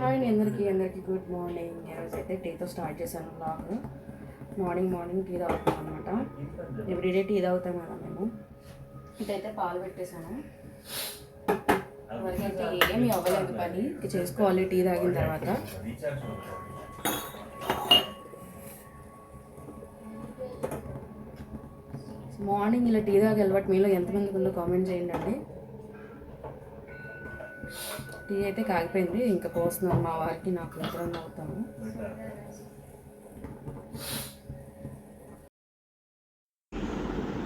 Hi అండి అందరికీ. అందరికీ గుడ్ మార్నింగ్. ఈరోజు అయితే టీతో స్టార్ట్ చేశాను బ్లాగ్ మార్నింగ్ మార్నింగ్ టీ తాగుతాం అనమాట ఎవ్రీడే టీ తాగుతాం కదా మేము. ఇటైతే పాలు పెట్టేశాను. వరకు అయితే ఏమి అవ్వలేదు పని. చేసుకోవాలి టీ తాగిన తర్వాత. మార్నింగ్ ఇలా టీ తాగి అలవాటు మీలో ఎంతమందికి ఉందో కామెంట్ చేయండి అండి. టీ అయితే కాగిపోయింది. ఇంకా పోస్తున్నాను మా వారికి నాకు ఇద్దరం తాగుతాము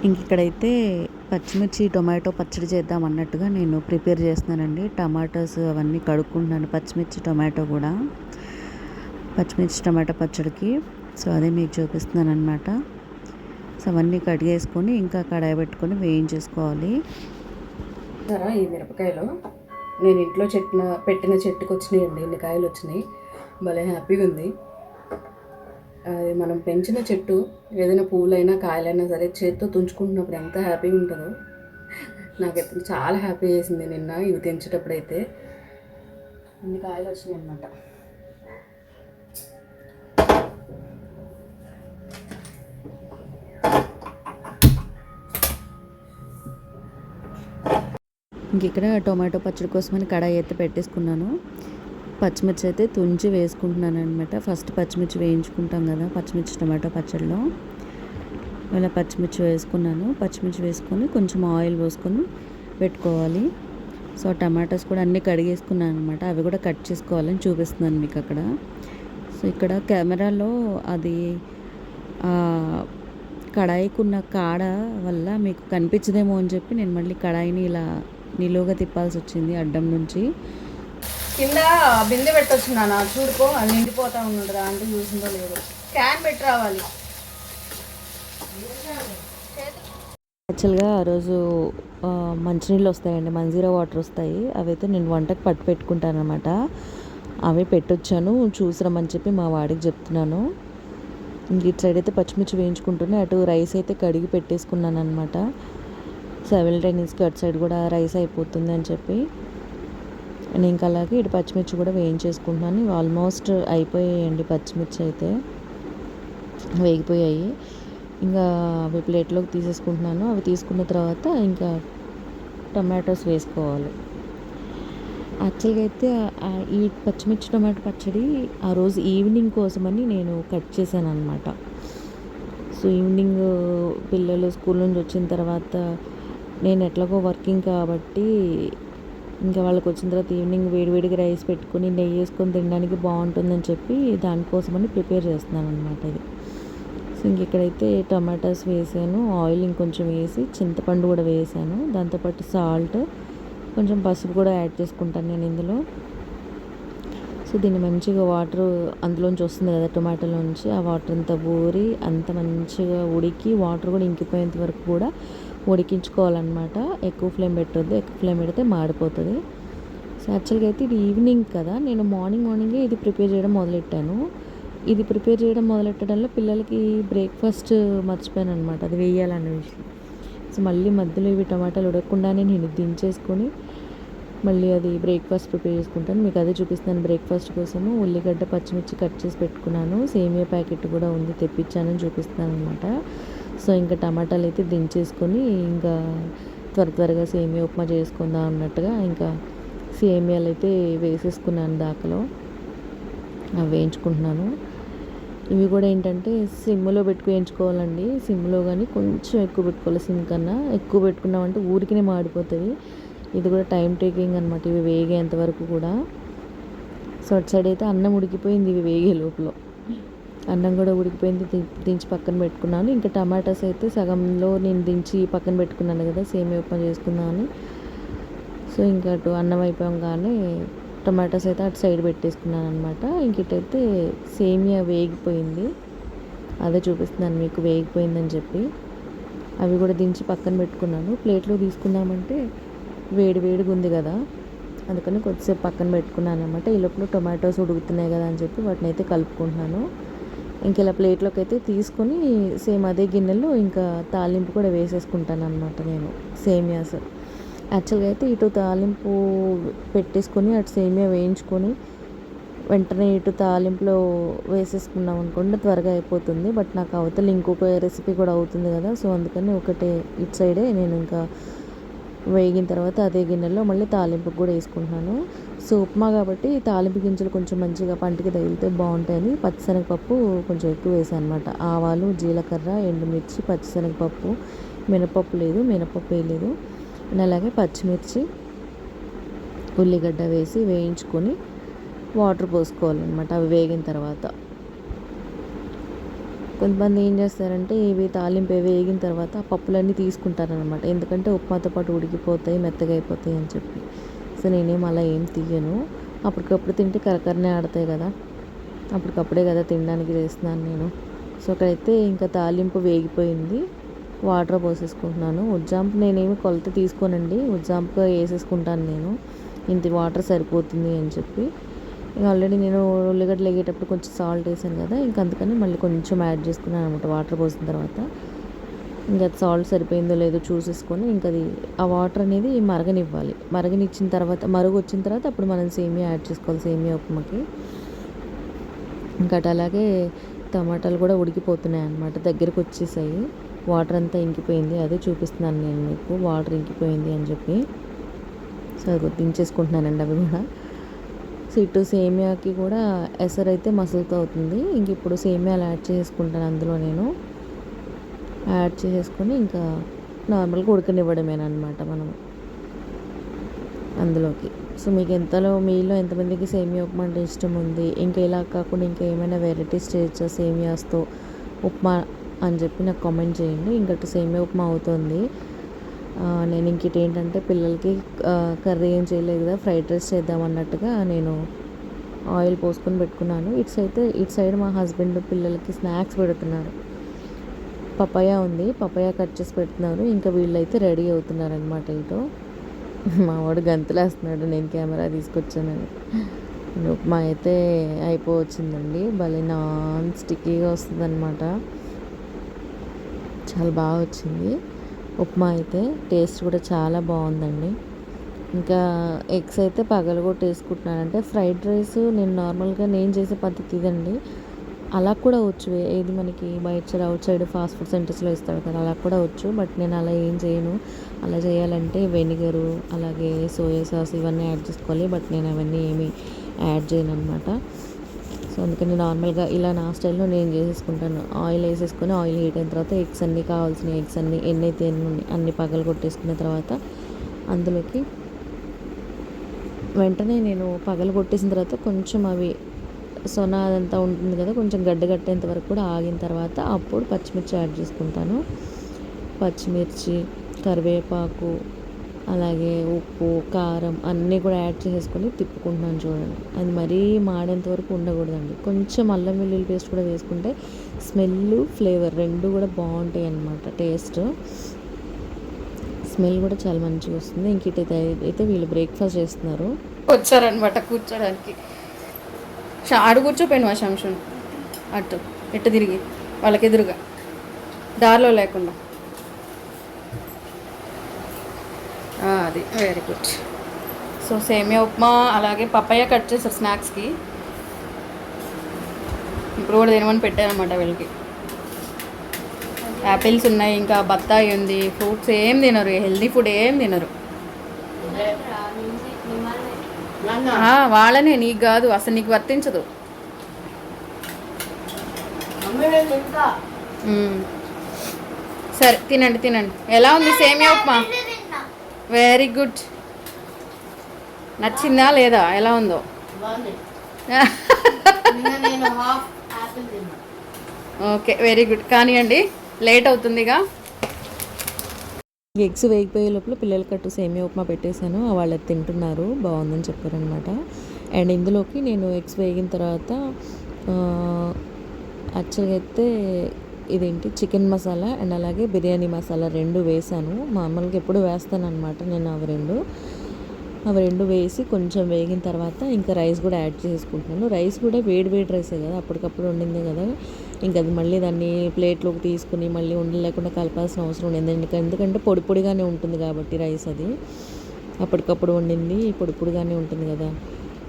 ఇంక ఇక్కడైతే పచ్చిమిర్చి టొమాటో పచ్చడి చేద్దాం అన్నట్టుగా నేను ప్రిపేర్ చేస్తున్నానండి. టమాటోస్ అవన్నీ కడుక్కుంటున్నాను పచ్చిమిర్చి టొమాటో కూడా. పచ్చిమిర్చి టమాటో పచ్చడికి. సో అదే మీకు చూపిస్తున్నాను అనమాట సో అవన్నీ కడిగేసుకొని ఇంకా కడాయి పెట్టుకొని వేయించేసుకోవాలి. సరే ఈ మిరపకాయలు? నేను ఇంట్లో చెట్టిన పెట్టిన చెట్టుకు వచ్చినాయండి ఇన్ని కాయలు వచ్చినాయి. భలే హ్యాపీగా ఉంది. అది మనం పెంచిన చెట్టు ఏదైనా పూలైనా కాయలైనా సరే చేత్తో తుంచుకుంటున్నప్పుడు ఎంత హ్యాపీగా ఉంటుందో. నాకైతే చాలా హ్యాపీ చేసింది నిన్న ఇవి తెంచేటప్పుడు అయితే ఇన్ని కాయలు వచ్చినాయి అనమాట ఇక్కడ టొమాటో పచ్చడి కోసమని కడాయి అయితే పెట్టేసుకున్నాను. పచ్చిమిర్చి అయితే తుంచి వేసుకుంటున్నాను అనమాట ఫస్ట్ పచ్చిమిర్చి వేయించుకుంటాం కదా పచ్చిమిర్చి టమాటో పచ్చడిలో. ఇలా పచ్చిమిర్చి వేసుకున్నాను. పచ్చిమిర్చి వేసుకొని కొంచెం ఆయిల్ పోసుకొని పెట్టుకోవాలి. సో టమాటాస్ కూడా అన్నీ కడిగేసుకున్నాను అనమాట అవి కూడా కట్ చేసుకోవాలని చూపిస్తున్నాను మీకు అక్కడ సో ఇక్కడ కెమెరాలో అది కడాయికున్న కాడ వల్ల మీకు కనిపించదేమో అని చెప్పి నేను మళ్ళీ కడాయిని ఇలా నిలువుగా తిప్పాల్సి వచ్చింది అడ్డం నుంచి. కింద బిందె పెట్టొచ్చు నాన్న చూడుకో అది నిండిపోతా ఉంటుంది అంటే చూసిందో లేదో. క్యాన్ పెట్టి రావాలి. యాక్చువల్గా ఆ రోజు మంచినీళ్ళు వస్తాయండి మంజీరా వాటర్ వస్తాయి. అవైతే నేను వంటకు పట్టు పెట్టుకుంటాను అనమాట అవి పెట్టొచ్చాను చూసిరమ్మని చెప్పి మా వాడికి చెప్తున్నాను. ఇంక ఇటు సైడ్ అయితే పచ్చిమిర్చి వేయించుకుంటూనే అటు రైస్ అయితే కడిగి పెట్టేసుకున్నాను అనమాట సెవెన్ అటు సైడ్ కూడా రైస్ అయిపోతుంది అని చెప్పి. నేను ఇంకా అలాగే ఇటు పచ్చిమిర్చి కూడా వేయించేసుకుంటున్నాను. ఇవి ఆల్మోస్ట్ అయిపోయాయండి పచ్చిమిర్చి అయితే. వేగిపోయాయి. ఇంకా అవి ప్లేట్లోకి తీసేసుకుంటున్నాను. అవి తీసుకున్న తర్వాత ఇంకా టమాటోస్ వేసుకోవాలి. యాక్చువల్గా అయితే ఈ పచ్చిమిర్చి టమాటో పచ్చడి ఆ రోజు ఈవినింగ్ కోసమని నేను కట్ చేశాను అనమాట సో ఈవినింగ్ పిల్లలు స్కూల్ నుంచి వచ్చిన తర్వాత నేను ఎట్లాగో వర్కింగ్ కాబట్టి ఇంకా వాళ్ళకి వచ్చిన తర్వాత ఈవినింగ్ వేడివేడిగా రైస్ పెట్టుకొని నెయ్యి వేసుకొని తినడానికి బాగుంటుందని చెప్పి దానికోసమని ప్రిపేర్ చేస్తున్నాను అనమాట ఇది. సో ఇంక ఇక్కడైతే టమాటాస్ వేసాను ఆయిల్ ఇంకొంచెం వేసి చింతపండు కూడా వేసాను. దాంతోపాటు సాల్ట్ కొంచెం పసుపు కూడా యాడ్ చేసుకుంటాను నేను ఇందులో. సో దీన్ని మంచిగా వాటర్ అందులోంచి వస్తుంది కదా టొమాటోలోంచి ఆ వాటర్ అంతా ఊరి అంత మంచిగా ఉడికి వాటర్ కూడా ఇంకిపోయేంత వరకు కూడా ఉడికించుకోవాలన్నమాట. ఎక్కువ ఫ్లేమ్ పెట్టద్దు. ఎక్కువ ఫ్లేమ్ పెడితే మాడిపోతుంది. సో యాక్చువల్గా అయితే ఇది ఈవినింగ్ కదా. నేను మార్నింగ్ మార్నింగే ఇది ప్రిపేర్ చేయడం మొదలెట్టాను. ఇది ప్రిపేర్ చేయడం మొదలెట్టడంలో పిల్లలకి బ్రేక్ఫాస్ట్ మర్చిపోయాను అనమాట అది వేయాలన్న విషయం. సో మళ్ళీ మధ్యలో ఇవి టమాటాలు ఉడకకుండానే నేను దించేసుకొని మళ్ళీ అది బ్రేక్ఫాస్ట్ ప్రిపేర్ చేసుకుంటాను. మీకు అదే చూపిస్తాను బ్రేక్ఫాస్ట్ కోసము. ఉల్లిగడ్డ పచ్చిమిర్చి కట్ చేసి పెట్టుకున్నాను. సేమియా ప్యాకెట్ కూడా ఉంది. తెప్పించానని చూపిస్తాను అనమాట సో ఇంకా టమాటాలు అయితే దించేసుకొని ఇంకా త్వర త్వరగా సేమియా ఉప్మా చేసుకుందాం అన్నట్టుగా ఇంకా సేమియాలు అయితే వేసేసుకున్నాను దాకలో. అవి వేయించుకుంటున్నాను. ఇవి కూడా ఏంటంటే సిమ్లో పెట్టుకు వేయించుకోవాలండి. సిమ్లో కానీ కొంచెం ఎక్కువ పెట్టుకోవాలి సిమ్ కన్నా. ఎక్కువ పెట్టుకున్నామంటే ఊరికినే మాడిపోతుంది. ఇది కూడా టైం టేకింగ్ అనమాట ఇవి వేగేంత వరకు కూడా. సో అటు సైడ్ అయితే అన్నం ఉడికిపోయింది. ఇవి వేగే లోపల. అన్నం కూడా ఉడికిపోయింది. ది- దించి పక్కన పెట్టుకున్నాను. ఇంకా టమాటాస్ అయితే సగంలో నేను దించి పక్కన పెట్టుకున్నాను కదా సేమ్ ఉప్మా చేసుకున్నాను సో ఇంకా అటు అన్నం అయిపోగానే టమాటాస్ అయితే అటు సైడ్ పెట్టేసుకున్నాను అనమాట ఇంక ఇటైతే సేమియా వేగిపోయింది. అదే చూపిస్తున్నాను మీకు వేగిపోయిందని చెప్పి. అవి కూడా దించి పక్కన పెట్టుకున్నాను. ప్లేట్లో తీసుకుందామంటే వేడి వేడిగా ఉంది కదా. అందుకని కొద్దిసేపు పక్కన పెట్టుకున్నాను అనమాట ఈ లోపల టొమాటోస్ ఉడుకుతున్నాయి కదా అని చెప్పి వాటిని అయితే కలుపుకుంటున్నాను. ఇంక ఇలా ప్లేట్లోకి అయితే తీసుకొని సేమ్ అదే గిన్నెలో ఇంకా తాలింపు కూడా వేసేసుకుంటాను అనమాట నేను సేమియాస్ యాక్చువల్గా అయితే ఇటు తాలింపు పెట్టేసుకొని అటు సేమియా వేయించుకొని వెంటనే ఇటు తాలింపులో వేసేసుకున్నాం అనుకోండి త్వరగా అయిపోతుంది బట్ నాకు అవతల ఇంకొక రెసిపీ కూడా అవుతుంది కదా సో అందుకని ఒకటే ఇటు సైడే నేను ఇంకా వేగిన తర్వాత అదే గిన్నెలో మళ్ళీ తాలింపుకి కూడా వేసుకుంటున్నాను. సో ఉప్మా కాబట్టి తాలింపు గింజలు కొంచెం మంచిగా పంటికి తగిలితే బాగుంటాయని పచ్చిశనగపప్పు కొంచెం ఎక్కువ వేసాను అనమాట ఆవాలు జీలకర్ర ఎండుమిర్చి పచ్చిశనగపప్పు మినపప్పు లేదు మినపప్పు వేయలేదు అలాగే పచ్చిమిర్చి ఉల్లిగడ్డ వేసి వేయించుకొని వాటర్ పోసుకోవాలన్నమాట అవి వేగిన తర్వాత. కొంతమంది ఏం చేస్తారంటే ఇవి తాలింపు వేగిన తర్వాత ఆ పప్పులన్నీ తీసుకుంటారనమాట ఎందుకంటే ఉప్మాతో పాటు ఉడికిపోతాయి మెత్తగా అయిపోతాయి అని చెప్పి. సో నేనేం అలా ఏం తీయను అప్పటికప్పుడు తింటే కరకరనే ఆడతాయి కదా. అప్పటికప్పుడే కదా తినడానికి చేస్తున్నాను నేను. సో అక్కడైతే ఇంకా తాలింపు వేగిపోయింది. వాటర్ పోసేసుకుంటున్నాను. ఉజ్జాంపు నేనేమి కొలత తీసుకోనండి. ఉజ్జాంపుగా వేసేసుకుంటాను నేను. ఇంత వాటర్ సరిపోతుంది అని చెప్పి. ఇంకా ఆల్రెడీ నేను ఉల్లిగడ్డలు వేగేటప్పుడు కొంచెం సాల్ట్ వేసాను కదా. ఇంకా అందుకని మళ్ళీ కొంచెం యాడ్ చేసుకున్నాను అనమాట వాటర్ పోసిన తర్వాత. ఇంకా సాల్ట్ సరిపోయిందో లేదో చూసేసుకొని ఇంకా అది ఆ వాటర్ అనేది మరగనివ్వాలి. మరగనిచ్చిన తర్వాత మరుగు వచ్చిన తర్వాత అప్పుడు మనం సేమియా యాడ్ చేసుకోవాలి సేమియా ఉప్మాకి. ఇంకా అలాగే టమాటాలు కూడా ఉడికిపోతున్నాయి అనమాట దగ్గరకు వచ్చేసాయి. వాటర్ అంతా ఇంకిపోయింది అదే చూపిస్తున్నాను నేను మీకు. వాటర్ ఇంకిపోయింది అని చెప్పి. సో అది దించేసుకుంటున్నానండి అవి కూడా. సో ఇటు సేమియాకి కూడా ఎసరైతే అయితే అవుతుంది ఇంక ఇప్పుడు సేమియాలు యాడ్ చేసుకుంటాను అందులో నేను. యాడ్ చేసేసుకొని ఇంకా నార్మల్గా ఉడకనివ్వడమేనమాట మనం అందులోకి. సో మీకు ఎంతలో మీలో ఎంతమందికి సేమియా ఉప్మా అంటే ఇష్టం ఉంది ఇంకా ఇలా కాకుండా ఇంకా ఏమైనా వెరైటీస్ చేయొచ్చా సేమియాస్తో ఉప్మా అని చెప్పి నాకు కామెంట్ చేయండి. ఇంకటి సేమియా ఉప్మా అవుతుంది. నేను ఇంకటి ఏంటంటే పిల్లలకి కర్రీ ఏం చేయలేదు కదా ఫ్రైడ్ రైస్ చేద్దాం అన్నట్టుగా నేను ఆయిల్ పోసుకొని పెట్టుకున్నాను. ఇట్స్ అయితే ఇటు సైడ్ మా హస్బెండ్ పిల్లలకి స్నాక్స్ పెడుతున్నారు. పపాయా ఉంది. పపాయా కట్ చేసి పెడుతున్నారు ఇంకా వీళ్ళైతే రెడీ అవుతున్నారనమాట ఇటు మావాడు గంతులేస్తున్నాడు. నేను కెమెరా తీసుకొచ్చానని ఉప్మా అయితే అయిపోవచ్చిందండి. భలే నాన్ స్టిక్కీగా వస్తుంది అనమాట చాలా బాగా వచ్చింది. ఉప్మా అయితే టేస్ట్ కూడా చాలా బాగుందండి. ఇంకా ఎగ్స్ అయితే పగలగొట్టేసుకుంటున్నాను అంటే ఫ్రైడ్ రైస్ నేను నార్మల్గా నేను చేసే పద్ధతి ఇదండి. అలా కూడా వచ్చు. ఏది మనకి బయట side outside fast food సెంటర్స్లో ఇస్తారు కదా అలా కూడా వచ్చు. బట్ నేను అలా ఏం చేయను. అలా చేయాలంటే వెనిగరు అలాగే సోయా సాస్ ఇవన్నీ యాడ్ చేసుకోవాలి. బట్ నేను అవన్నీ ఏమీ యాడ్ చేయను అనమాట సో అందుకని నార్మల్గా ఇలా నా స్టైల్లో నేను చేసేసుకుంటాను. ఆయిల్ వేసేసుకొని ఆయిల్ హీట్ అయిన తర్వాత ఎగ్స్ అన్నీ కావాల్సిన ఎగ్స్ అన్నీ ఎన్నైతే ఎన్ని అన్ని పగలు కొట్టేసుకున్న తర్వాత అందులోకి వెంటనే నేను పగలు కొట్టేసిన తర్వాత కొంచెం అవి సొన అదంతా ఉంటుంది కదా కొంచెం గడ్డ కట్టేంత వరకు కూడా ఆగిన తర్వాత అప్పుడు పచ్చిమిర్చి యాడ్ చేసుకుంటాను. పచ్చిమిర్చి కరివేపాకు అలాగే ఉప్పు కారం అన్నీ కూడా యాడ్ చేసేసుకొని తిప్పుకుంటున్నాను చూడండి. అది మరీ మాడేంత వరకు ఉండకూడదండి. కొంచెం అల్లం వెల్లుల్లి పేస్ట్ కూడా వేసుకుంటే స్మెల్ ఫ్లేవర్ రెండు కూడా బాగుంటాయి అన్నమాట టేస్ట్. స్మెల్ కూడా చాలా మంచిగా వస్తుంది. ఇంక అయితే వీళ్ళు బ్రేక్ఫాస్ట్ చేస్తున్నారు. వచ్చారనమాట కూర్చోడానికి. ఆడు కూర్చోపోయాను మా శంషన్ అటు ఎట్టు తిరిగి వాళ్ళకి ఎదురుగా దారిలో లేకుండా. అది వెరీ గుడ్ సో సేమియా ఉప్మా అలాగే పప్పయ్య కట్ చేశారు స్నాక్స్కి ఇప్పుడు కూడా తినమని పెట్టారనమాట వీళ్ళకి. యాపిల్స్ ఉన్నాయి ఇంకా బత్తాయి ఉంది ఫ్రూట్స్ ఏం తినరు హెల్దీ ఫుడ్ ఏం తినరు. వాళ్ళనే నీకు కాదు అసలు నీకు వర్తించదు. సరే తినండి తినండి. ఎలా ఉంది సేమియా ఉప్మా? వెరీ గుడ్ నచ్చిందా లేదా? ఎలా ఉందో? ఓకే వెరీ గుడ్ కానివ్వండి లేట్ అవుతుందిగా. ఎగ్స్ వేగిపోయే లోపల పిల్లల కట్టు సేమియా ఉప్మా పెట్టేశాను. వాళ్ళు తింటున్నారు. బాగుందని చెప్పారనమాట అండ్ ఇందులోకి నేను ఎగ్స్ వేగిన తర్వాత యాక్చువల్గా అయితే ఇదేంటి? చికెన్ మసాలా అండ్ అలాగే బిర్యానీ మసాలా రెండు వేసాను మామూలుగా ఎప్పుడు వేస్తాను అనమాట నేను అవి రెండు. అవి రెండు వేసి కొంచెం వేగిన తర్వాత ఇంకా రైస్ కూడా యాడ్ చేసుకుంటున్నాను. రైస్ కూడా వేడి వేడి రైసే కదా అప్పటికప్పుడు వండిందే కదా. ఇంకా అది మళ్ళీ దాన్ని ప్లేట్లోకి తీసుకుని మళ్ళీ ఉండలేకుండా కలపాల్సిన అవసరం ఉండేది ఎందుకంటే ఎందుకంటే పొడి పొడిగానే ఉంటుంది కాబట్టి రైస్ అది. అప్పటికప్పుడు వండింది పొడి పొడిగానే ఉంటుంది కదా.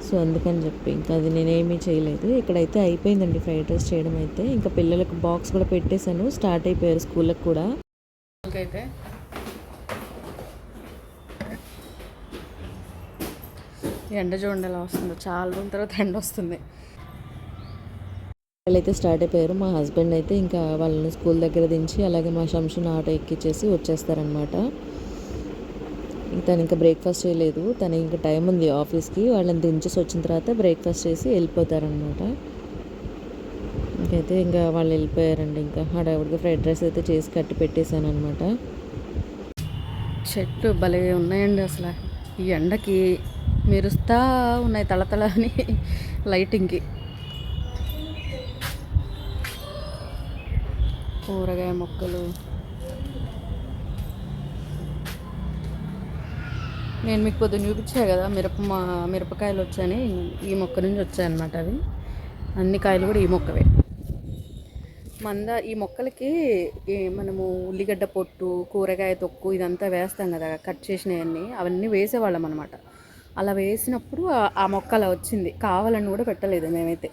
సో అందుకని చెప్పి ఇంకా అది నేనేమీ చేయలేదు. ఇక్కడైతే అయిపోయిందండి ఫ్రైడ్ రైస్ చేయడం అయితే. ఇంకా పిల్లలకు బాక్స్ కూడా పెట్టేశాను. స్టార్ట్ అయిపోయారు స్కూళ్ళకి కూడా. అయితే ఎండ చూడండి ఎలా వస్తుందో. చాలా రోజుల తర్వాత ఎండ వస్తుంది. వాళ్ళైతే స్టార్ట్ అయిపోయారు. మా హస్బెండ్ అయితే ఇంకా వాళ్ళని స్కూల్ దగ్గర దించి అలాగే మా శంషన్ ఆటో ఎక్కించేసి వచ్చేస్తారనమాట తను ఇంకా బ్రేక్ఫాస్ట్ చేయలేదు. తను ఇంకా టైం ఉంది ఆఫీస్కి వాళ్ళని దించేసి వచ్చిన తర్వాత బ్రేక్ఫాస్ట్ చేసి వెళ్ళిపోతారనమాట ఇంకైతే ఇంకా వాళ్ళు వెళ్ళిపోయారండి. ఇంకా హడావుడిగా ఫ్రైడ్ రైస్ అయితే చేసి కట్టి పెట్టేశాను అనమాట చెట్లు భలే ఉన్నాయండి అసలు. ఈ ఎండకి మెరుస్తా ఉన్నాయి తళతళ అని. లైటింగ్కి కూరగాయ మొక్కలు. నేను మీకు పొద్దున్న చూపించాను కదా మిరప మా మిరపకాయలు వచ్చాయని ఈ మొక్క నుంచి వచ్చాయన్నమాట అవి. అన్ని కాయలు కూడా ఈ మొక్కవే. మంద ఈ మొక్కలకి మనము ఉల్లిగడ్డ పొట్టు కూరగాయ తొక్కు ఇదంతా వేస్తాం కదా కట్ చేసినవన్నీ అవన్నీ వేసేవాళ్ళం అనమాట అలా వేసినప్పుడు ఆ- ఆ మొక్క అలా వచ్చింది. కావాలని కూడా పెట్టలేదు మేమైతే.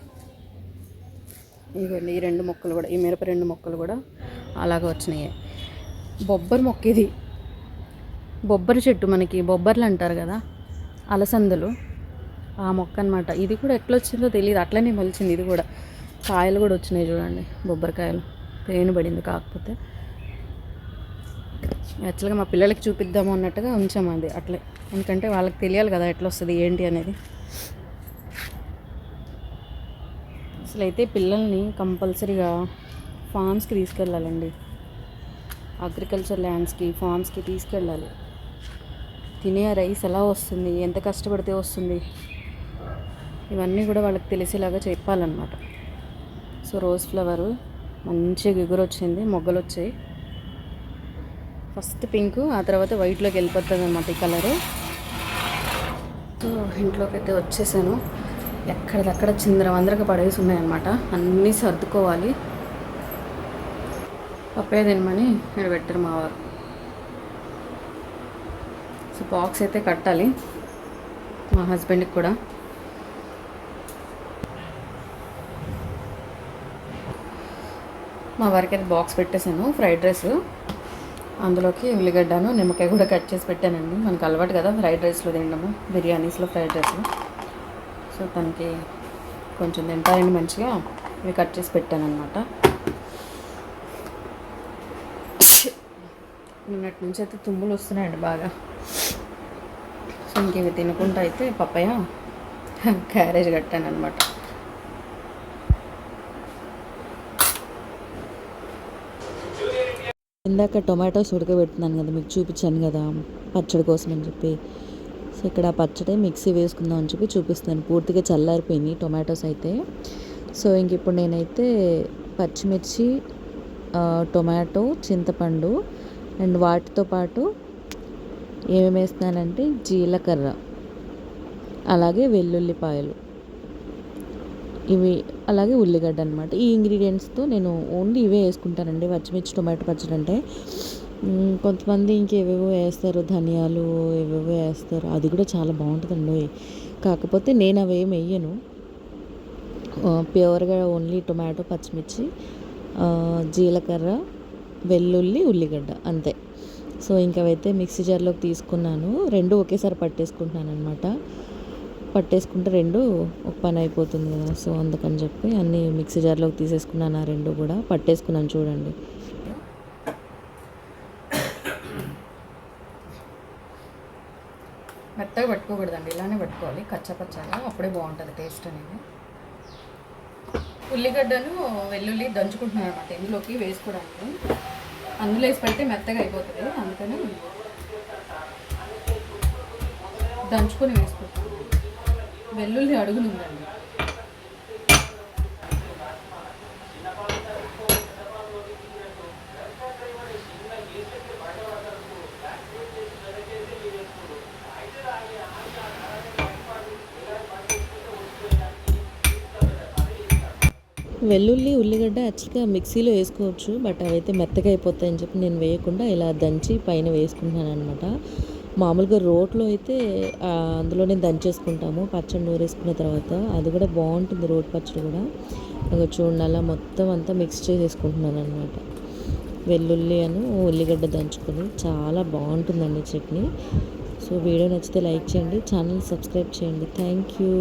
ఇదిగోండి ఈ రెండు మొక్కలు కూడా ఈ మిరప రెండు మొక్కలు కూడా అలాగ వచ్చినాయి. బొబ్బరి మొక్క ఇది. బొబ్బరి చెట్టు మనకి బొబ్బర్లు అంటారు కదా అలసందలు. ఆ మొక్క అనమాట ఇది కూడా ఎట్లా వచ్చిందో తెలియదు అట్లనే మొలిచింది ఇది కూడా. కాయలు కూడా వచ్చినాయి చూడండి బొబ్బరికాయలు. పేను పడింది కాకపోతే. యాక్చువల్గా మా పిల్లలకి చూపిద్దాము అన్నట్టుగా ఉంచాము అది అట్లే. ఎందుకంటే వాళ్ళకి తెలియాలి కదా ఎట్లా వస్తుంది ఏంటి అనేది. అసలు అయితే పిల్లల్ని కంపల్సరీగా ఫామ్స్కి తీసుకెళ్ళాలండి. అగ్రికల్చర్ ల్యాండ్స్కి ఫామ్స్కి తీసుకెళ్ళాలి. తినే రైస్ ఎలా వస్తుంది? ఎంత కష్టపడితే వస్తుంది? ఇవన్నీ కూడా వాళ్ళకి తెలిసేలాగా చెప్పాలన్నమాట. సో రోజ్ ఫ్లవరు మంచిగా ఎగురు వచ్చింది మొగ్గలు వచ్చాయి ఫస్ట్ పింక్ ఆ తర్వాత వైట్లోకి వెళ్ళిపోతుంది అనమాట ఈ కలరు. సో ఇంట్లోకి అయితే వచ్చేసాను. ఎక్కడిదక్కడ చిందరవందరగా పడేసి ఉన్నాయన్నమాట. అన్నీ సర్దుకోవాలి. పప్పే తినమని ఇక్కడ పెట్టారు మా వారు. సో బాక్స్ అయితే కట్టాలి. మా హస్బెండ్కి కూడా. మా వారికి అయితే బాక్స్ పెట్టేశాను ఫ్రైడ్ రైస్. అందులోకి ఉల్లిగడ్డను నిమ్మకాయ కూడా కట్ చేసి పెట్టానండి. మనకు అలవాటు కదా ఫ్రైడ్ రైస్లో తినడము బిర్యానీస్లో ఫ్రైడ్ రైస్ సో తనకి కొంచెం తింటారని మంచిగా ఇవి కట్ చేసి పెట్టాను అనమాట నిన్నటి నుంచి అయితే తుమ్ములు వస్తున్నాయండి బాగా. సో ఇంక ఇవి తినకుండా అయితే పప్పయ్య క్యారేజ్ కట్టాను అనమాట ఇందాక టొమాటోస్ ఉడకబెడుతున్నాను కదా మీకు చూపించాను కదా పచ్చడి కోసం అని చెప్పి. సో ఇక్కడ పచ్చడి మిక్సీ వేసుకుందాం అని చెప్పి చూపిస్తాను పూర్తిగా చల్లారిపోయింది టొమాటోస్ అయితే. సో ఇంక ఇప్పుడు నేనైతే పచ్చిమిర్చి టొమాటో చింతపండు అండ్ వాటితో పాటు ఏమేమి వేస్తున్నానంటే జీలకర్ర అలాగే వెల్లుల్లిపాయలు. ఇవి అలాగే ఉల్లిగడ్డ అనమాట ఈ ఇంగ్రీడియంట్స్తో నేను ఓన్లీ ఇవే వేసుకుంటానండి. పచ్చిమిర్చి టొమాటో పచ్చడి అంటే కొంతమంది ఇంకేవేవో వేస్తారు ధనియాలు ఏవేవో వేస్తారు. అది కూడా చాలా బాగుంటుందండి. కాకపోతే నేను అవి ఏమి వేయను. ప్యూర్గా ఓన్లీ టొమాటో పచ్చిమిర్చి జీలకర్ర వెల్లుల్లి ఉల్లిగడ్డ అంతే. సో ఇంకవైతే మిక్సీ జార్లోకి తీసుకున్నాను. రెండు ఒకేసారి పట్టేసుకుంటున్నాను అనమాట పట్టేసుకుంటే రెండు ఒక పని అయిపోతుంది కదా. సో అందుకని చెప్పి అన్నీ మిక్సీ జార్లోకి తీసేసుకున్నాను ఆ రెండు కూడా. పట్టేసుకున్నాను చూడండి. మెత్తగా పట్టుకోకూడదండి ఇలానే పట్టుకోవాలి. కచ్చపచ్చగా అప్పుడే బాగుంటుంది టేస్ట్ అనేది. ఉల్లిగడ్డను వెల్లుల్లి దంచుకుంటున్నాను అనమాట ఇందులోకి వేసుకోవడానికి. అందులో వేసి పెడితే మెత్తగా అయిపోతుంది అందుకని దంచుకొని వేసుకుంటాను వెల్లుల్లి అడుగునుందండి. వెల్లుల్లి ఉల్లిగడ్డ యాక్చువల్గా మిక్సీలో వేసుకోవచ్చు బట్ అవైతే మెత్తగా అయిపోతాయని చెప్పి నేను వేయకుండా ఇలా దంచి పైన వేసుకుంటున్నాను అనమాట మామూలుగా రోట్లో అయితే అందులో అందులోనే దంచేసుకుంటాము. పచ్చడి నూరేసుకున్న తర్వాత అది కూడా బాగుంటుంది రోడ్ పచ్చడి కూడా. ఇంకా చూడండి అలా మొత్తం అంతా మిక్స్ చేసేసుకుంటున్నాను అనమాట వెల్లుల్లి అను ఉల్లిగడ్డ దంచుకొని చాలా బాగుంటుందండి చట్నీ. సో వీడియో నచ్చితే లైక్ చేయండి ఛానల్ సబ్స్క్రైబ్ చేయండి. Thank you.